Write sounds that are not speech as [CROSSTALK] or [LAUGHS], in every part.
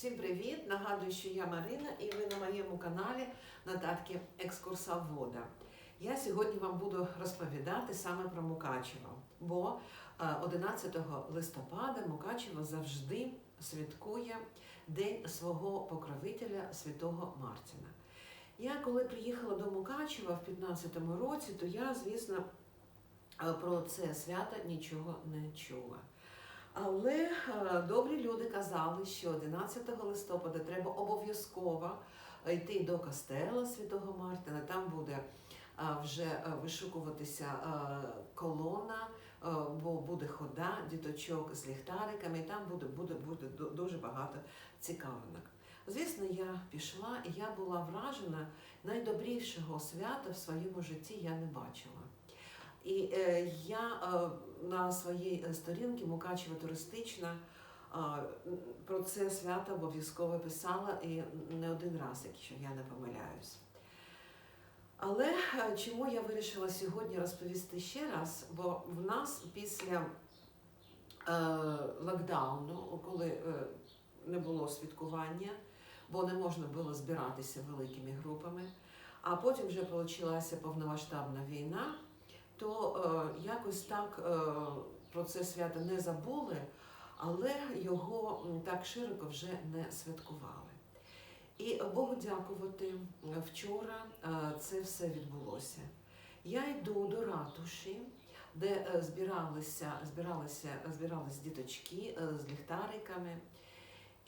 Всім привіт! Нагадую, що я Марина і ви на моєму каналі Нотатки екскурсовода. Я сьогодні вам буду розповідати саме про Мукачево, бо е, 11 листопада Мукачево завжди святкує День свого покровителя Святого Мартіна. Я коли приїхала до Мукачева в 15-му році, то я, звісно, е, про це свято нічого не чула. Але е, добрі люди казали, що 11 листопада треба обов'язково йти до костела Святого Мартина. Там буде е, вже е, вишукуватися е, колона, е, бо буде хода, діточок з ліхтариками, і там буде, буде, буде дуже багато цікавинок. Звісно, я пішла і я була вражена найдобрішого свята в своєму житті я не бачила. І е, я е, на своїй е, сторінці Мукачева туристична про це свято обов'язково писала і не один раз, якщо я не помиляюсь. Але е, чому я вирішила сьогодні розповісти ще раз? Бо в нас після е, локдауну, коли не було святкування, бо не можна було збиратися великими групами, а потім вже почалася повномасштабна війна то е, якось так е, про це свято не забули, але його так широко вже не святкували. І Богу дякувати, е, вчора це все відбулося. Я йду до ратуші, де збиралися, збиралися, збирались діточки з ліхтариками.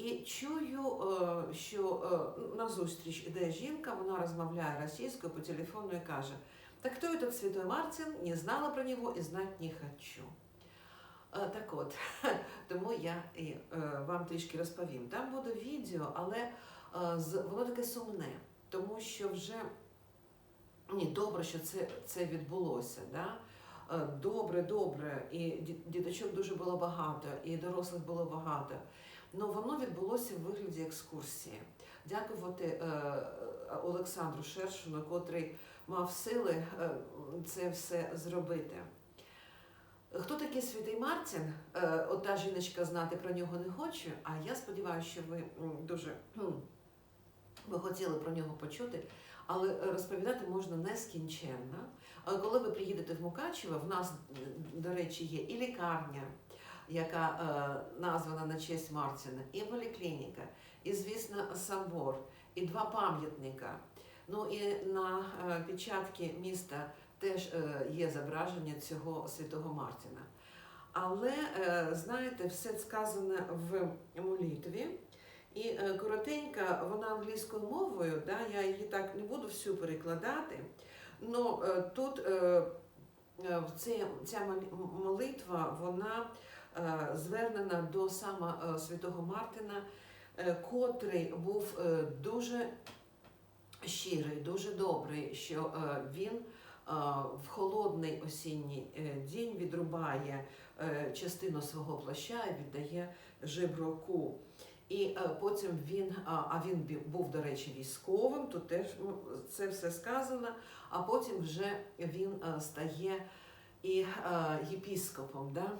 І чую, е, що е, назустріч іде жінка, вона розмовляє російською по телефону і каже: так кто этот святой Мартин? Не знала про него и знать не хочу. Е, Так от, [LAUGHS] тому я і вам трішки розповім. Там буде відео, але воно таке сумне, тому що вже ні, добре, що це, це відбулося. Да? Добре, добре, і діточок дуже було багато, і дорослих було багато. Ну воно відбулося в вигляді екскурсії. Дякувати е, Олександру Шершину, котрий мав сили е, це все зробити. Хто такий святий Мартін? Е, От та жіночка знати про нього не хоче, а я сподіваюся, що ви дуже ви хотіли про нього почути, але розповідати можна нескінченно. Коли ви приїдете в Мукачево, в нас, до речі, є і лікарня, яка е, названа на честь Мартіна, і поліклініка, і, звісно, собор, і два пам'ятника. Ну і на е, печатці міста теж е, є зображення цього святого Мартіна. Але е, знаєте, все сказане в молитві. І е, коротенька, вона англійською мовою, да, я її так не буду всю перекладати. але тут е, е, в ця молитва вона е, звернена до саме е, святого Мартина, е, котрий був е, дуже щирий, дуже добрий, що е, він е, в холодний осінній е, день відрубає е, частину свого плаща і віддає жеброку. І е, потім він, а, він був, до речі, військовим, тут теж ну, це все сказано, а потім вже він е, стає і е, єпіскопом. Да?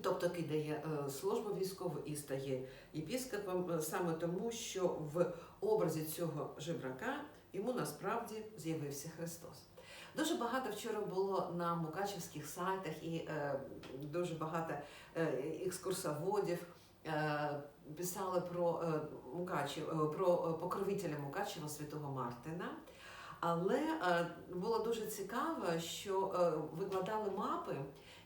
Тобто кидає е, службу військову і стає єпіскопом е, саме тому, що в образі цього жебрака йому насправді з'явився Христос. Дуже багато вчора було на мукачівських сайтах і е, дуже багато е, екскурсоводів е, писали про е, Мукачев, е, про покровителя Мукачева Святого Мартина. Але е, було дуже цікаво, що е, викладали мапи,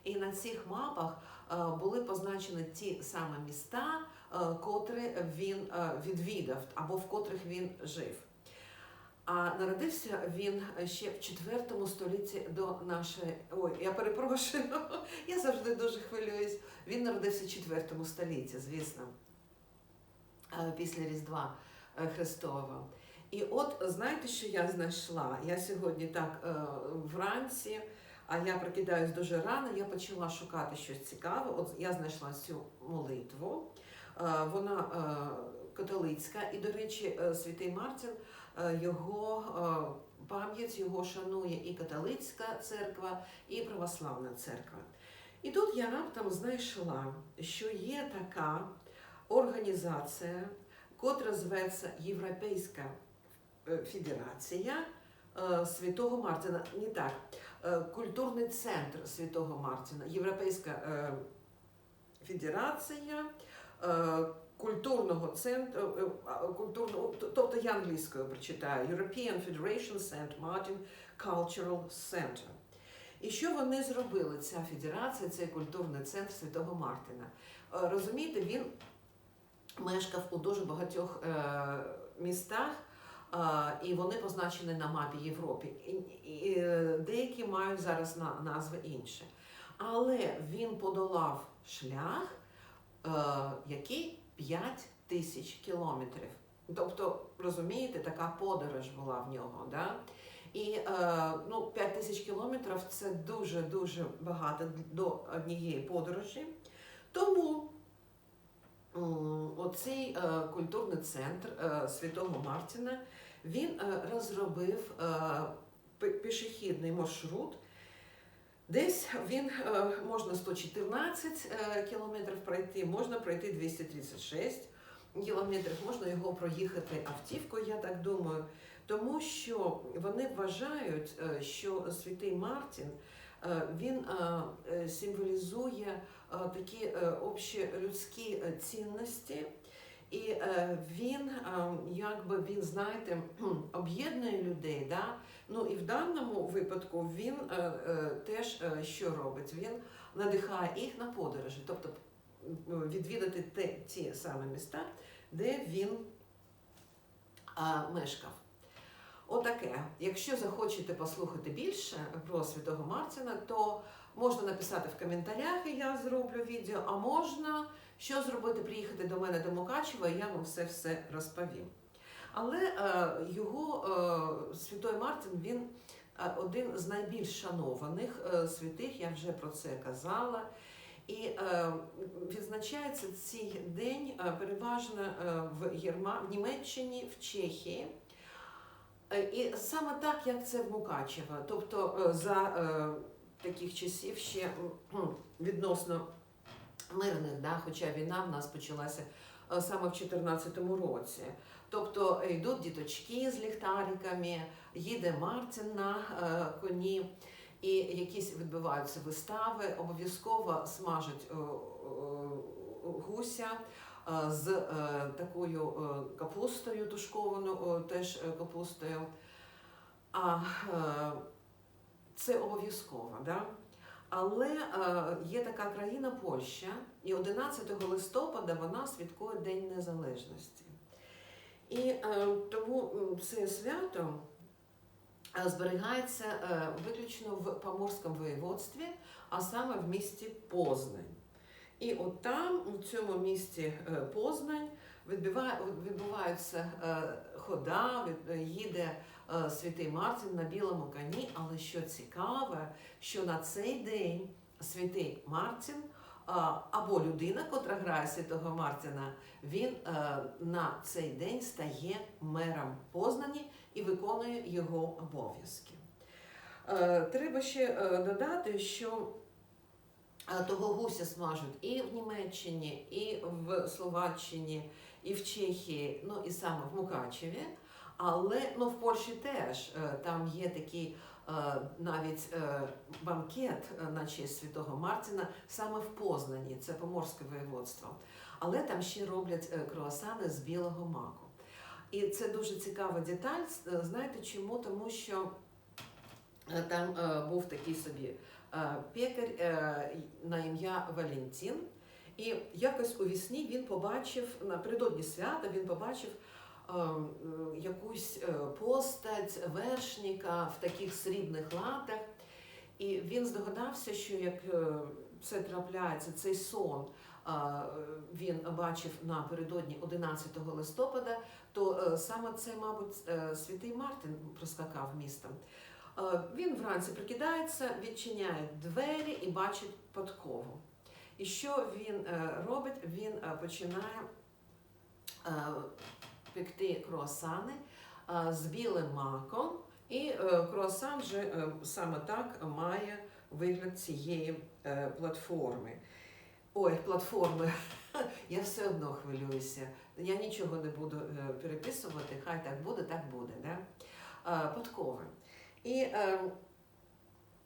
і на цих мапах е, були позначені ті самі міста, е, котрі він е, відвідав або в котрих він жив. А народився він ще в 4 столітті до нашої. Ой, я перепрошую, [LAUGHS] я завжди дуже хвилююсь. Він народився в 4 столітті, звісно, після Різдва Христового. І от знаєте, що я знайшла? Я сьогодні так вранці, а я прокидаюсь дуже рано, я почала шукати щось цікаве. От я знайшла цю молитву. Е, Вона е, католицька, і, до речі, е, святий Мартін, е, його пам'ять його шанує і католицька церква, і православна церква. І тут я раптом знайшла, що є така організація, котра зветься Європейська Федерація Святого Мартина. Не так, культурний центр Святого Мартина, Європейська е, Федерація. е, Культурного центру, е, культурного, тобто я англійською прочитаю European Federation St. Martin Cultural Center. І що вони зробили? Ця федерація, цей культурний центр Святого Мартина. Е, Розумієте, він мешкав у дуже багатьох е, містах, е, і вони позначені на мапі Європи. Е, деякі мають зараз на, назви інші. Але він подолав шлях, е, який 5 тисяч кілометрів. Тобто, розумієте, така подорож була в нього. Да? І е, ну, 5 тисяч кілометрів це дуже-дуже багато до однієї подорожі. Тому оцей е, культурний центр е, Святого Мартіна він е, розробив пішохідний маршрут. Десь він можна 114 е, кілометрів пройти, можна пройти 236 кілометрів, можна його проїхати автівкою, я так думаю. Тому що вони вважають, що святий Мартін він е, е, символізує е, такі е, общелюдські е, цінності, і е, він, е, якби він, знаєте, [CLEARS THROAT] об'єднує людей. Да? Ну і в даному випадку він е, е, теж е, що робить? Він надихає їх на подорожі, тобто відвідати те, ті самі міста, де він е, мешкав. Отаке. Якщо захочете послухати більше про Святого Мартіна, то можна написати в коментарях, і я зроблю відео, а можна що зробити, приїхати до мене до Мукачева, і я вам все все розповім. Але е, його е, Святой Мартин він е, один з найбільш шанованих е, святих, я вже про це казала. І е, відзначається цей день е, переважно е, в, Єрма, в Німеччині, в Чехії. Е, І саме так, як це в Мукачево. Тобто е, за е, таких часів ще м, відносно мирних, да, хоча війна в нас почалася е, саме в 2014 році. Тобто йдуть діточки з ліхтариками, їде Мартін на е, коні, і якісь відбуваються вистави, обов'язково смажать е, е, гуся з е, такою е, капустою тушкованою, е, теж е, капустою. А е, це обов'язково. Да? Але е, є така країна Польща, і 11 листопада вона святкує День Незалежності. І е, тому це свято е, зберігається е, виключно в Поморському воєводстві, а саме в місті Познань. І от там, у цьому місті е, Познань, відбуваються е, хода, е, їде святий Мартин на білому коні. Але що цікаве, що на цей день святий Мартин або людина, котра грає святого Мартина, він на цей день стає мером Познані і виконує його обов'язки. Треба ще додати, що того гуся смажуть і в Німеччині, і в Словаччині, і в Чехії, ну і саме в Мукачеві. Але ну, в Польщі теж е, там є такий е, навіть е, банкет на честь Святого Мартина саме в Познані, це Поморське воєводство. Але там ще роблять круасани з білого маку. І це дуже цікава деталь. Знаєте чому? Тому що там був такий собі пекар е, на ім'я Валентин. І якось у вісні він побачив напередодні свята, він побачив е, е, якусь е, постать вершника в таких срібних латах. І він здогадався, що як е, це трапляється, цей сон е, він бачив напередодні 11 листопада, то е, саме це, мабуть, е, святий Мартин проскакав містом. Е, Він вранці прикидається, відчиняє двері і бачить подкову. І що він е, робить? Він е, починає пекти круасани з білим маком, і круасан же е, саме так має вигляд цієї платформи. Ой, платформи. [LAUGHS] я все одно хвилююся. Я нічого не буду переписувати, хай так буде, так буде. Да? Подкови. І е,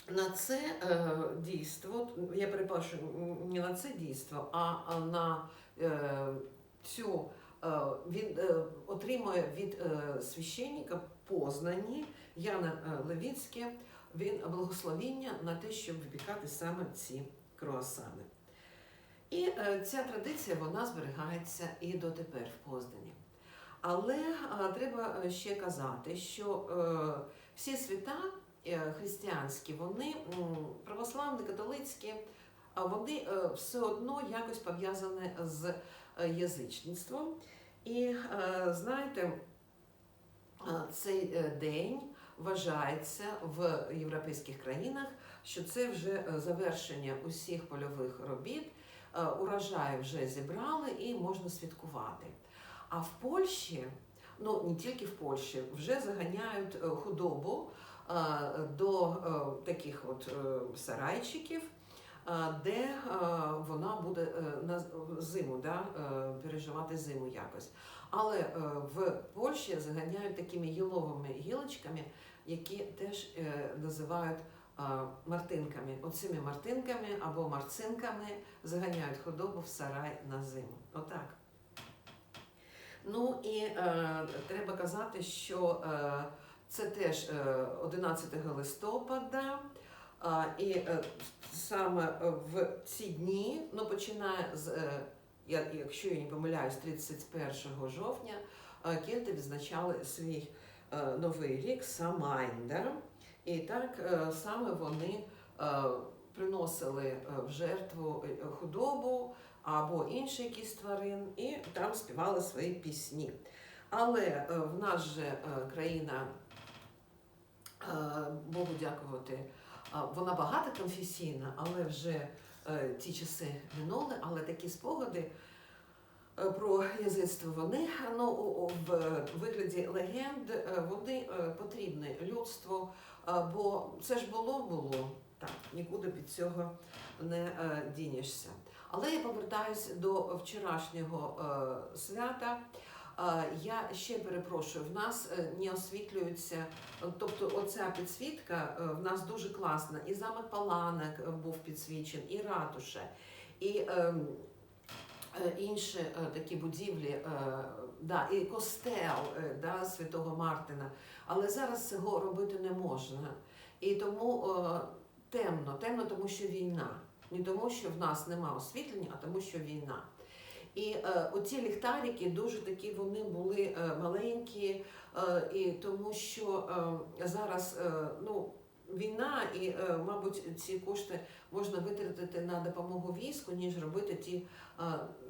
на це е, дійство, я перепрошую, не на це дійство, а на е, цю е, він е, отримує від е, священника Познані Яна е, Левіцьке він благословіння на те, щоб випікати саме ці круасани. І е, ця традиція вона зберігається і дотепер в Познані. Але е, треба е, ще казати, що е, всі свята е, християнські, вони православні, католицькі, вони е, все одно якось пов'язані з е, язичництвом. І знаєте, цей день вважається в європейських країнах, що це вже завершення усіх польових робіт, урожай вже зібрали і можна святкувати. А в Польщі, ну не тільки в Польщі, вже заганяють е, худобу е, до е, таких от сарайчиків, де вона буде на зиму, да, переживати зиму якось. Але в Польщі заганяють такими гіловими гілочками, які теж називають мартинками. Оцими мартинками або марцинками заганяють худобу в сарай на зиму. Отак. Ну і е, треба казати, що е, це теж е, 11 листопада. А, і е, саме в ці дні, ну починає з, е, я, якщо я не помиляюсь, 31 жовтня е, кельти відзначали свій е, новий рік Самайн. І так е, саме вони е, приносили е, в жертву е, худобу або інші якісь тварин, і там співали свої пісні. Але е, в нас же е, країна, е, Богу дякувати, вона багатоконфесійна, але вже ті часи минули, але такі спогади про язицтво вони ну, в вигляді легенд вони потрібні людству, бо це ж було було так, нікуди від цього не дінешся. Але я повертаюся до вчорашнього е, свята. Е, я ще перепрошую, в нас е, не освітлюється, тобто оця підсвітка в нас дуже класна. І замок Паланок був підсвічен, і ратуша, і ем, інші такі будівлі, да, і костел да, Святого Мартина. Але зараз цього робити не можна. І тому темно, темно, тому що війна. Не тому, що в нас нема освітлення, а тому, що війна. І е, оці ліхтарики дуже такі вони були е, маленькі, е, і тому що е, зараз е, ну, війна, і, е, мабуть, ці кошти можна витратити на допомогу війську, ніж робити ті е,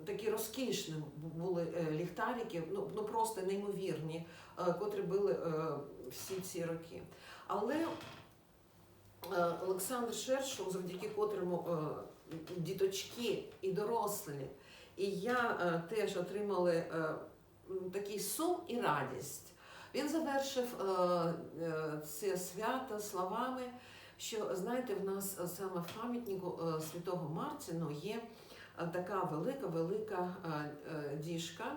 такі розкішні були е, ліхтарики, ну, ну просто неймовірні, е, котрі були е, всі ці роки. Але Олександр Шершов, завдяки котрому е, діточки і дорослі, і я е, теж отримали е, такий сум і радість. Він завершив е, е, це свято словами, що знаєте, в нас е, саме в пам'ятнику е, святого Мартіну є е, така велика, велика е, е, діжка.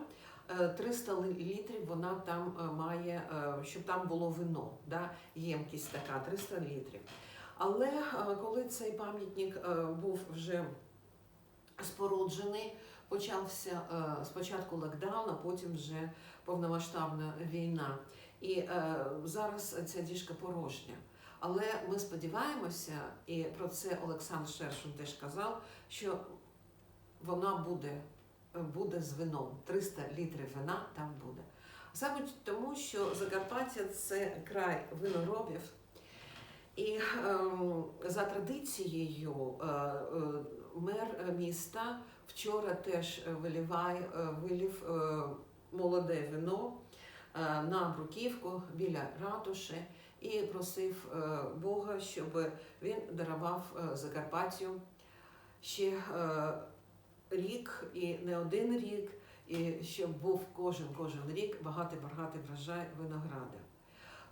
Е, 300 літрів вона там е, має, е, щоб там було вино, да? ємкість така, 300 літрів. Але е, коли цей пам'ятник е, був вже споруджений, почався е, спочатку локдаун, а потім вже повномасштабна війна. І зараз ця діжка порожня. Але ми сподіваємося, і про це Олександр Шершун теж казав, що вона буде, буде з вином. 300 літрів вина там буде. Саме тому, що Закарпаття це край виноробів. І ем, за традицією е, е, мер міста вчора теж виліває, е, вилів молоде вино на бруківку біля ратуші і просив Бога, щоб він дарував Закарпаттю ще рік і не один рік, і щоб був кожен кожен рік багатий багатий врожай винограда.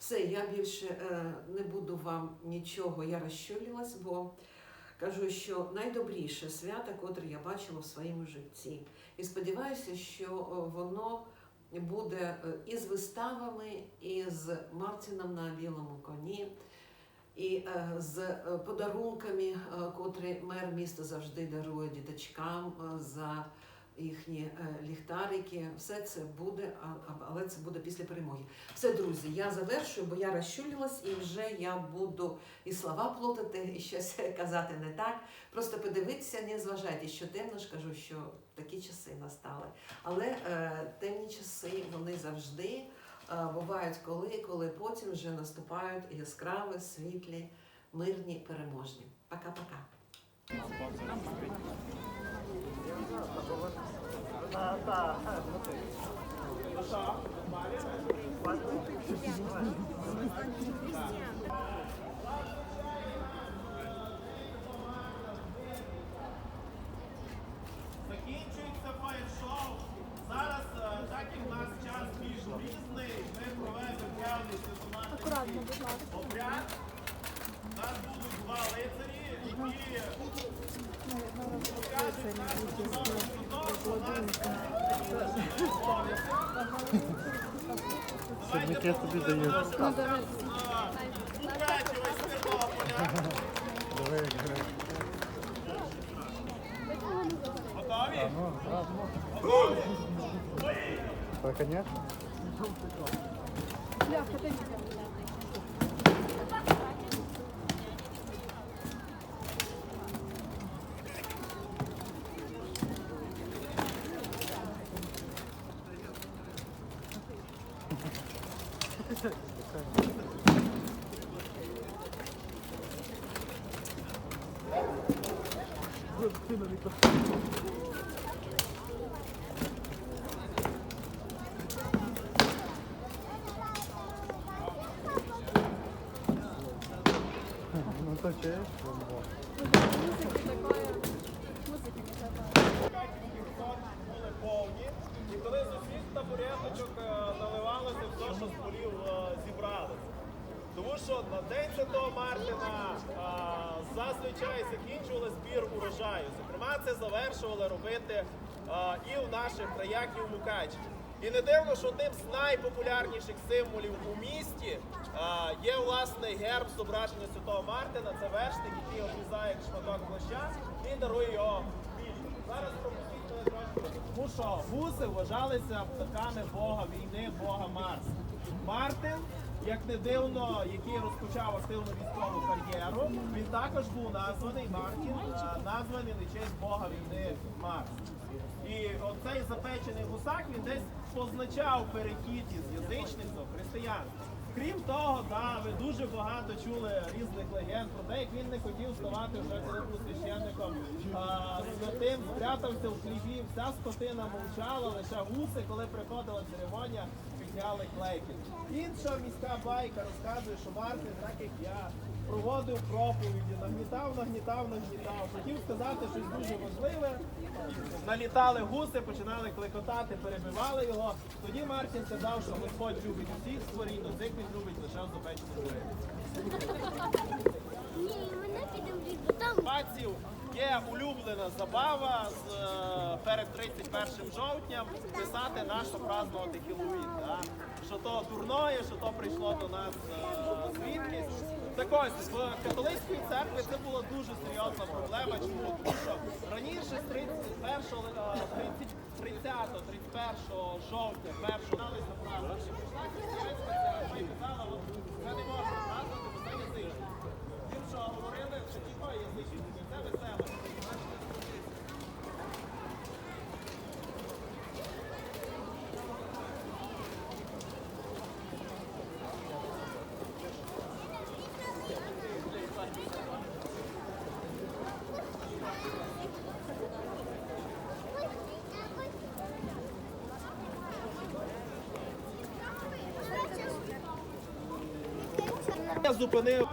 Все, я більше е, не буду вам нічого, я розчулилась, бо кажу, що найдобріше свято, котре я бачила в своєму житті. І сподіваюся, що е, воно буде е, і з виставами, і з Мартіном на білому коні, і е, з е, подарунками, е, котрі мер міста завжди дарує діточкам е, за їхні е, ліхтарики. Все це буде, але це буде після перемоги. Все, друзі, я завершую, бо я розчулилась і вже я буду і слова плутати, і щось [LAUGHS] казати не так. Просто подивитися, не зважайте, що темно ж кажу, що такі часи настали. Але е, темні часи вони завжди е, бувають коли, коли потім вже наступають яскраві, світлі, мирні, переможні. Пока-пока. Закінчується фаєр-шоу. Зараз, е, так як у нас час більш різний, ми проведемо певний симптоматичний обряд. У нас будуть два лицарі, обов'язок. Давайте тобі даю. Мукачева з Тернополя. Готові? Готові? Так, конечно. Ну то не хватает. були повні, і коли з усіх табуреточок наливалося що з полів. Тому що на День Святого Мартина е, зазвичай закінчували збір урожаю. Зокрема, це завершували робити е, і в наших краях, і в Мукачеві. І не дивно, що одним з найпопулярніших символів у місті є власне герб зображення Святого Мартина. Це вершник, який обрізає шматок плаща і дарує його вільно. Зараз. Тому що гуси вважалися птахами Бога війни, Бога Марса. Мартин, як не дивно, який розпочав активну військову кар'єру, також був названий Мартін, названий на честь Бога війни Марс. І оцей запечений гусак він десь позначав перехід із язичництва в християнство. Крім того, да, ви дуже багато чули різних легенд про те, як він не хотів ставати вже священником. А, за тим спрятався в хлібі, вся скотина мовчала, лише гуси, коли приходила церемонія, підняли клейки. Інша міська байка розказує, що Мартин, так як я, проводив проповіді, нагнітав, нагнітав, нагнітав. Хотів сказати щось дуже важливе. Налітали гуси, починали кликотати, перебивали його. Тоді Мартін сказав, що Господь любить усіх створінь, до цих він любить лише тварин. Ні, мене підемо Паців є улюблена забава з, е, перед 31 жовтням писати на що празднувати Хіллоуін. Да? Що то дурное, що то прийшло до нас е, звідкись. Так ось, в католицькій церкві це була дуже серйозна проблема. Чому? Тому що раніше з 31 е, 30 30-31 жовтня, першого налися празднувати. Прийшла християнська церква і казала, це не можна бо це язичник. Тим, що говорили, що типа язичники, це весело. Я зупинив